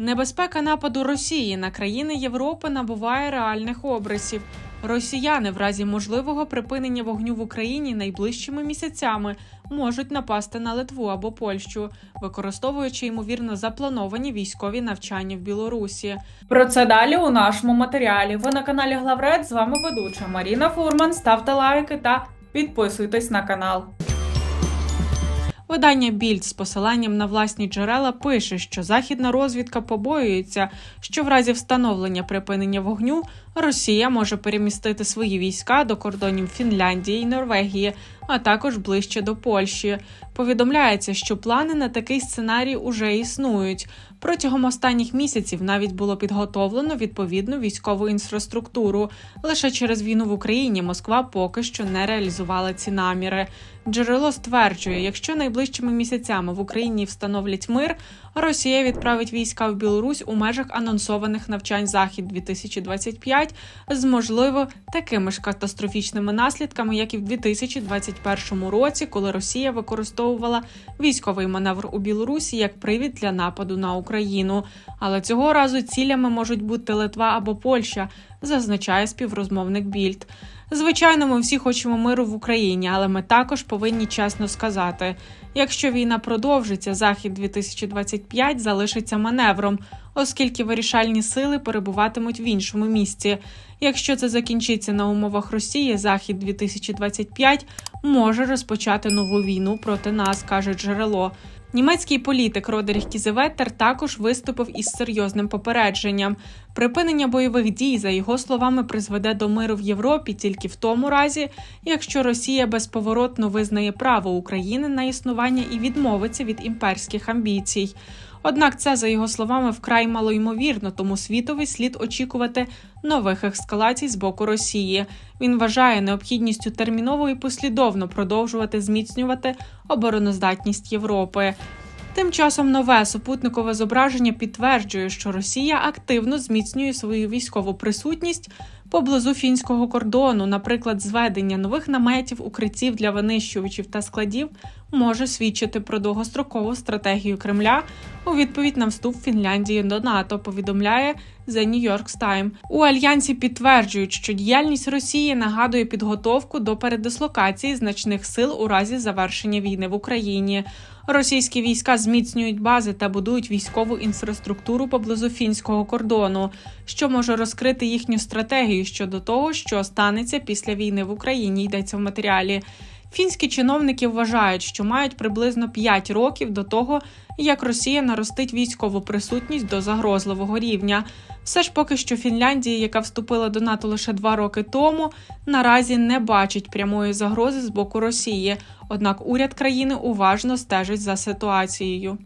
Небезпека нападу Росії на країни Європи набуває реальних обрисів. Росіяни в разі можливого припинення вогню в Україні найближчими місяцями можуть напасти на Литву або Польщу, використовуючи ймовірно заплановані військові навчання в Білорусі. Про це далі у нашому матеріалі. Ви на каналі Главред. З вами ведуча Маріна Фурман. Ставте лайки та підписуйтесь на канал. Видання Більд з посиланням на власні джерела пише, що західна розвідка побоюється, що в разі встановлення припинення вогню Росія може перемістити свої війська до кордонів Фінляндії і Норвегії, а також ближче до Польщі. Повідомляється, що плани на такий сценарій уже існують. Протягом останніх місяців навіть було підготовлено відповідну військову інфраструктуру. Лише через війну в Україні Москва поки що не реалізувала ці наміри. Джерело стверджує, якщо найближчими місяцями в Україні встановлять мир, Росія відправить війська в Білорусь у межах анонсованих навчань Захід 2025 з можливо такими ж катастрофічними наслідками, як і в 2021 році, коли Росія використовувала військовий маневр у Білорусі як привід для нападу на Україну. Але цього разу цілями можуть бути Литва або Польща, зазначає співрозмовник Більд. Звичайно, ми всі хочемо миру в Україні, але ми також повинні чесно сказати: якщо війна продовжиться, захід 2025 залишиться маневром, оскільки вирішальні сили перебуватимуть в іншому місці. Якщо це закінчиться на умовах Росії, захід 2025 може розпочати нову війну проти нас, каже джерело. Німецький політик Родеріх Кізеветтер також виступив із серйозним попередженням. Припинення бойових дій, за його словами, призведе до миру в Європі тільки в тому разі, якщо Росія безповоротно визнає право України на існування і відмовиться від імперських амбіцій. Однак це, за його словами, вкрай малоймовірно, тому світовий слід очікувати нових ескалацій з боку Росії. Він вважає необхідністю терміново і послідовно продовжувати зміцнювати обороноздатність Європи. Тим часом нове супутникове зображення підтверджує, що Росія активно зміцнює свою військову присутність поблизу фінського кордону. Наприклад, зведення нових наметів, укриттів для винищувачів та складів може свідчити про довгострокову стратегію Кремля у відповідь на вступ Фінляндії до НАТО. Повідомляє The New York Times. У альянсі підтверджують, що діяльність Росії нагадує підготовку до передислокації значних сил у разі завершення війни в Україні. Російські війська зміцнюють бази та будують військову інфраструктуру поблизу фінського кордону, що може розкрити їхню стратегію щодо того, що станеться після війни в Україні. Йдеться в матеріалі. Фінські чиновники вважають, що мають приблизно 5 років до того, як Росія наростить військову присутність до загрозливого рівня. Все ж поки що Фінляндія, яка вступила до НАТО лише два роки тому, наразі не бачить прямої загрози з боку Росії. Однак уряд країни уважно стежить за ситуацією.